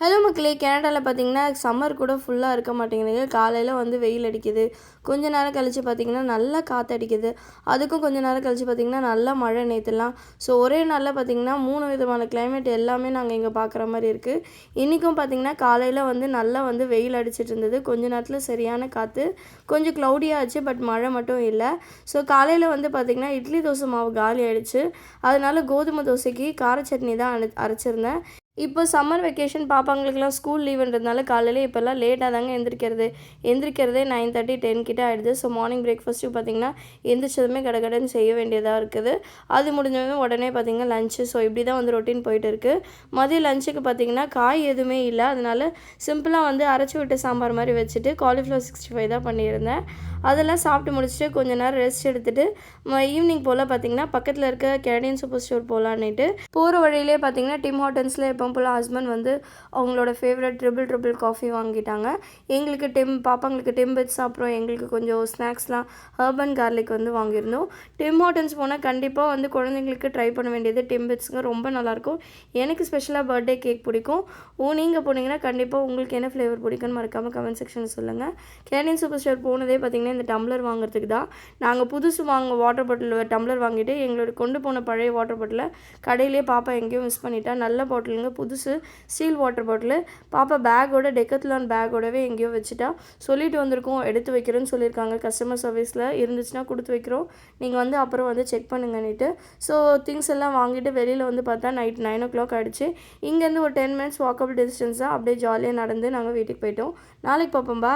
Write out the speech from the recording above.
Hello மக்களே கனடாவில் பார்த்தீங்கன்னா சம்மர் கூட ஃபுல்லாக இருக்க மாட்டேங்குது காலையில் வந்து வெயில் அடிக்குது. கொஞ்ச நேரம் கழித்து பார்த்தீங்கன்னா நல்லா காற்று அடிக்குது. அதுக்கும் கொஞ்ச நேரம் கழித்து பார்த்தீங்கன்னா நல்லா மழை நேற்றுலாம் ஸோ ஒரே நாளில் பார்த்தீங்கன்னா மூணு விதமான கிளைமேட் எல்லாமே நாங்கள் இங்கே பார்க்குற மாதிரி இருக்குது இன்றைக்கும் பார்த்தீங்கன்னா காலையில் வந்து நல்லா வந்து வெயில் அடிச்சிட்டு இருந்தது. கொஞ்ச நேரத்தில் சரியான காற்று கொஞ்சம் க்ளௌடியாக ஆச்சு பட் மழை மட்டும் இல்லை. ஸோ காலையில் வந்து பார்த்திங்கன்னா இட்லி தோசை மாவு காலி ஆயிடுச்சு. அதனால் கோதுமை தோசைக்கு கார சட்னி தான் அரை அரைச்சிருந்தேன். இப்போ சம்மர் வெக்கேஷன் பாப்பாங்களுக்குலாம் ஸ்கூல் லீவுன்றதுனால காலையில் இப்போல்லாம் லேட்டாக தாங்க எந்திரிக்கிறது. எந்திரிக்கிறதே நைன் தேர்ட்டி டென் கிட்ட ஆகிடுது ஸோ மார்னிங் பிரேக்ஃபாஸ்ட்டு பார்த்தீங்கன்னா எந்திரிச்சதுமே கடகடன்னு செய்ய வேண்டியதாக இருக்குது. அது முடிஞ்சதுமே உடனே பார்த்தீங்கன்னா லஞ்சு ஸோ இப்படி தான் வந்து ரொட்டீன் போயிட்டு இருக்குது மதிய லஞ்சுக்கு பார்த்தீங்கன்னா காய் எதுவுமே இல்லை. அதனால சிம்பிளாக வந்து அரைச்சி விட்ட சாம்பார் மாதிரி வச்சுட்டு காலிஃப்ளவர் சிக்ஸ்டி ஃபைவ் தான் பண்ணியிருந்தேன். அதெல்லாம் சாப்பிட்டு முடிச்சுட்டு கொஞ்ச நேரம் ரெஸ்ட் எடுத்துட்டு ஈவினிங் போல் பார்த்தீங்கன்னா பக்கத்தில் இருக்க கேடியன் சூப்பர் ஸ்டோர் போகலான்னுட்டு போகிற வழியிலே பார்த்தீங்கன்னா டிம் ஹாட்டன்ஸில் இப்போ போல் ஹஸ்பண்ட் வந்து அவங்களோட ஃபேவரட் ட்ரிபிள் ட்ரிபிள் காஃபி வாங்கிட்டாங்க. எங்களுக்கு டெம் பாப்பாங்களுக்கு டெம்பிட்ஸ் அப்புறம் எங்களுக்கு கொஞ்சம் ஸ்நாக்ஸ்லாம் ஹர்பன் கார்லிக் வந்து வாங்கியிருந்தோம். டிம் ஹோட்டல்ஸ் போனால் கண்டிப்பாக வந்து குழந்தைங்களுக்கு ட்ரை பண்ண வேண்டியது டெம்பிட்ஸுங்க ரொம்ப நல்லாயிருக்கும். எனக்கு ஸ்பெஷலாக பர்த்டே கேக் பிடிக்கும். ஓ நீங்கள் போனீங்கன்னா கண்டிப்பாக உங்களுக்கு என்ன ஃப்ளேவர் பிடிக்குன்னு மறக்காமல் கமெண்ட் செக்ஷனில் சொல்லுங்கள் கேனியன் சூப்பர் ஸ்டோர் போனதே பார்த்தீங்கன்னா இந்த டம்ளர் வாங்குறதுக்கு தான். நாங்கள் புதுசு வாங்க வாட்டர் பாட்டில் டம்ளர் வாங்கிட்டு எங்களோட கொண்டு போன பழைய வாட்டர் பாட்டிலை கடையிலே பாப்பா எங்கேயும் மிஸ் பண்ணிட்டா. நல்ல பாட்டிலுங்க புதுசு ஸ்டீல் வாட்டர் பாட்டில் பாப்பா பேக்கோட டெக்கத்லான் பேக்கோடவே எங்கேயோ வச்சுட்டா. சொல்லிட்டு வந்திருக்கோம் எடுத்து வைக்கிறேன்னு சொல்லியிருக்காங்க. கஸ்டமர் சர்வீஸில் இருந்துச்சுன்னா கொடுத்து வைக்கிறோம். நீங்கள் வந்து அப்புறம் வந்து செக் பண்ணுங்கன்னுட்டு. ஸோ திங்ஸ் எல்லாம் வாங்கிட்டு வெளியில் வந்து பார்த்தா நைட் நைன் ஓ கிளாக் ஆகிடுச்சு இங்கேருந்து ஒரு டென் மினிட்ஸ் வாக்கபிள் டிஸ்டன்ஸ் தான் அப்படியே ஜாலியாக நடந்து நாங்கள் வீட்டுக்கு போயிட்டோம். நாளைக்கு பார்ப்போம் பா